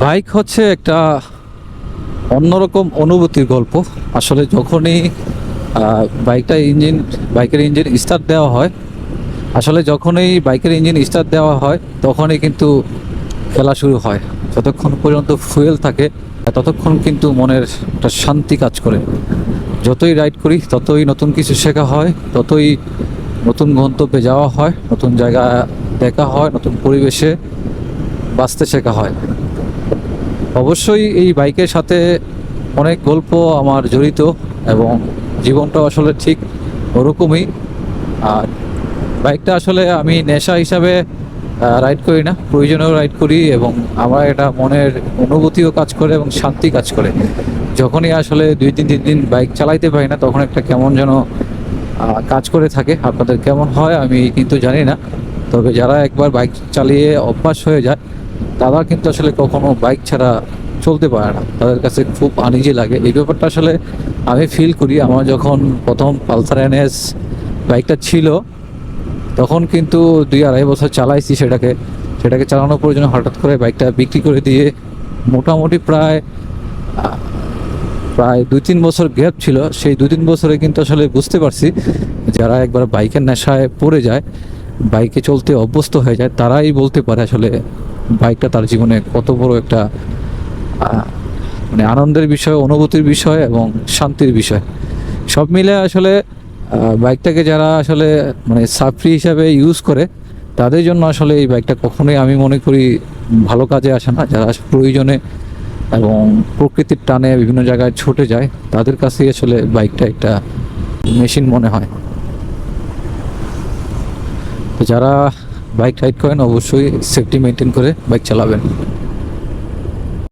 Bike হচ্ছে একটা অন্যরকম অনুভূতির গল্প। আসলে যখনই বাইকটা ইঞ্জিন, বাইকের ইঞ্জিন স্টার্ট দেওয়া হয়, আসলে যখনই বাইকের ইঞ্জিন স্টার্ট দেওয়া হয়, তখনই কিন্তু খেলা শুরু হয়। যতক্ষণ পর্যন্ত ফুয়েল থাকে, ততক্ষণ কিন্তু মনের একটা শান্তি কাজ করে। যতই রাইড করি, ততই নতুন কিছু শেখা হয়, ততই নতুন গন্তব্যে যাওয়া হয়, নতুন জায়গা দেখা হয়, নতুন পরিবেশে বাঁচতে শেখা হয়। অবশ্যই এই বাইকের সাথে অনেক গল্প আমার জড়িত এবং জীবনটা আসলে ঠিক ওরকমই। আর বাইকটা আসলে আমি নেশা হিসাবে রাইড করি না, প্রয়োজনেও রাইড করি এবং আমার এটা মনের অনুভূতিও কাজ করে এবং শান্তি কাজ করে। যখনই আসলে দুই তিন তিন দিন বাইক চালাইতে পারি না, তখন একটা কেমন যেন কাজ করে থাকে, আপনাদের কেমন হয় আমি কিন্তু জানি না। তবে যারা একবার বাইক চালিয়ে অভ্যাস হয়ে যায় তারা কিন্তু আসলে কখনো বাইক ছাড়া চলতে পারে না। তাদের কাছে খুব আনিজি লাগে। এই ব্যাপারটা আসলে আমি ফিল করি। আমার যখন প্রথম পালসার এনএস বাইকটা ছিল, তখন কিন্তু দুই আড়াই বছর চালাইছি সেটাকে। সেটাকে চালানোর প্রয়োজনে হঠাৎ করে বাইকটা বিক্রি করে দিয়ে মোটামুটি প্রায় প্রায় দুই তিন বছর গ্যাপ ছিল। সেই দুই তিন বছরে কিন্তু আসলে বুঝতে পারছি, যারা একবার বাইকের নেশায় পড়ে যায় বাইকে চলতে অভ্যস্ত হয়ে যায়, তারাই বলতে পারে আসলে বাইকটা তার জীবনে কত বড় একটা মানে আনন্দের বিষয়, অনুভূতির বিষয় এবং শান্তির বিষয়। সব মিলে আসলে বাইকটাকে যারা আসলে মানে সাফরি হিসাবে ইউজ করে, তাদের জন্য আসলে এই বাইকটা কখনোই আমি মনে করি ভালো কাজে আসে না। যারা প্রয়োজনে এবং প্রকৃতির টানে বিভিন্ন জায়গায় ছুটে যায়, তাদের কাছেই আসলে বাইকটা একটা মেশিন মনে হয়। তো যারা বাইক রাইড করেন অবশ্যই সেফটি মেনটেন করে বাইক চালাবেন।